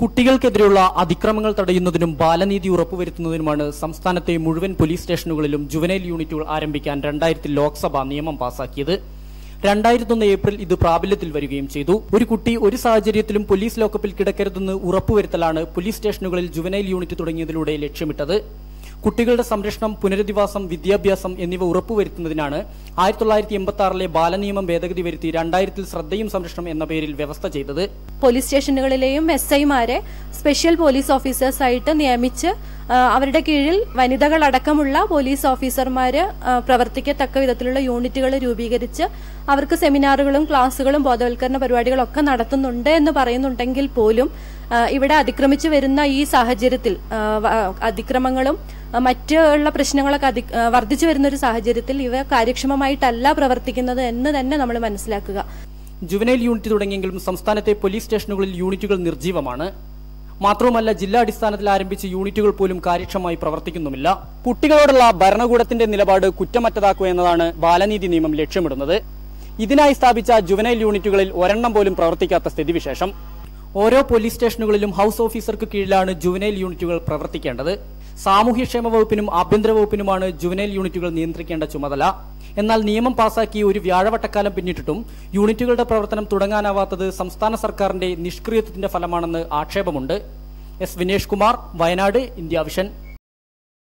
കുട്ടികൾക്കെതിരെയുള്ള അതിക്രമങ്ങൾ തടയുന്നതിനും ബാലനീതി ഉറപ്പുവരുത്തുന്നതിനുമാണ് സംസ്ഥാനത്തെ മുഴുവൻ പോലീസ് സ്റ്റേഷനുകളിലും ജുവനൈൽ യൂണിറ്റുകൾ ആരംഭിക്കാൻ രണ്ടായിരത്തിൽ ലോക്സഭ നിയമം പാസാക്കിയത്. രണ്ടായിരത്തൊന്ന് ഏപ്രിൽ ഇത് പ്രാബല്യത്തിൽ വരികയും ചെയ്തു. ഒരു കുട്ടി ഒരു സാഹചര്യത്തിലും പോലീസ് ലോക്കപ്പിൽ കിടക്കരുതെന്ന് ഉറപ്പുവരുത്തലാണ് പോലീസ് സ്റ്റേഷനുകളിൽ ജുവനൈൽ യൂണിറ്റ് തുടങ്ങിയതിലൂടെ ലക്ഷ്യമിട്ടത്. കുട്ടികളുടെ സംരക്ഷണം പുനരധിവാസം വിദ്യാഭ്യാസം എന്നിവ ഉറപ്പുവരുത്തുന്നതിനാണ് ആയിരത്തി തൊള്ളായിരത്തി എൺപത്തി ആറിലെ ബാലനിയമം ഭേദഗതി വരുത്തി രണ്ടായിരത്തിൽ ശ്രദ്ധയും സംരക്ഷണം എന്ന പേരിൽ വ്യവസ്ഥ ചെയ്തത്. പോലീസ് സ്റ്റേഷനുകളിലെയും എസ് ഐമാരെ സ്പെഷ്യൽ പോലീസ് ഓഫീസേഴ്സായിട്ട് നിയമിച്ച് അവരുടെ കീഴിൽ വനിതകളടക്കമുള്ള പോലീസ് ഓഫീസർമാര് പ്രവർത്തിക്കത്തക്ക വിധത്തിലുള്ള യൂണിറ്റുകൾ രൂപീകരിച്ച് അവർക്ക് സെമിനാറുകളും ക്ലാസ്സുകളും ബോധവൽക്കരണ പരിപാടികളൊക്കെ നടത്തുന്നുണ്ട് എന്ന് പറയുന്നുണ്ടെങ്കിൽ പോലും ഇവിടെ അതിക്രമിച്ചു വരുന്ന ഈ സാഹചര്യത്തിൽ അതിക്രമങ്ങളും മറ്റുള്ള പ്രശ്നങ്ങളൊക്കെ അതി വർദ്ധിച്ചു വരുന്ന ഒരു സാഹചര്യത്തിൽ ഇവ കാര്യക്ഷമമായിട്ടല്ല പ്രവർത്തിക്കുന്നത് എന്ന് തന്നെ നമ്മൾ മനസ്സിലാക്കുക. ജുവനൈൽ യൂണിറ്റ് തുടങ്ങിയെങ്കിലും സംസ്ഥാനത്തെ പോലീസ് സ്റ്റേഷനുകളിൽ യൂണിറ്റുകൾ നിർജീവമാണ് മാത്രവുമല്ല ജില്ലാ അടിസ്ഥാനത്തിൽ ആരംഭിച്ച യൂണിറ്റുകൾ പോലും കാര്യക്ഷമമായി പ്രവർത്തിക്കുന്നുമില്ല. കുട്ടികളോടുള്ള ഭരണകൂടത്തിന്റെ നിലപാട് കുറ്റമറ്റതാക്കുക എന്നതാണ് ബാലനീതി നിയമം ലക്ഷ്യമിടുന്നത്. ഇതിനായി സ്ഥാപിച്ച ജുവനൈൽ യൂണിറ്റുകളിൽ ഒരെണ്ണം പോലും പ്രവർത്തിക്കാത്ത സ്ഥിതിവിശേഷം. ഓരോ പോലീസ് സ്റ്റേഷനുകളിലും ഹൌസ് ഓഫീസർക്ക് കീഴിലാണ് ജുവനൈൽ യൂണിറ്റുകൾ പ്രവർത്തിക്കേണ്ടത്. സാമൂഹ്യക്ഷേമ വകുപ്പിനും ആഭ്യന്തര വകുപ്പിനുമാണ് ജുവനൈൽ യൂണിറ്റുകൾ നിയന്ത്രിക്കേണ്ട ചുമതല. എന്നാൽ നിയമം പാസാക്കി ഒരു വ്യാഴവട്ടക്കാലം പിന്നിട്ടിട്ടും യൂണിറ്റുകളുടെ പ്രവർത്തനം തുടങ്ങാനാവാത്തത് സംസ്ഥാന സർക്കാരിന്റെ നിഷ്ക്രിയത്വത്തിന്റെ ഫലമാണെന്ന് ആക്ഷേപമുണ്ട്. S Vinesh Kumar Wayanad India Vision.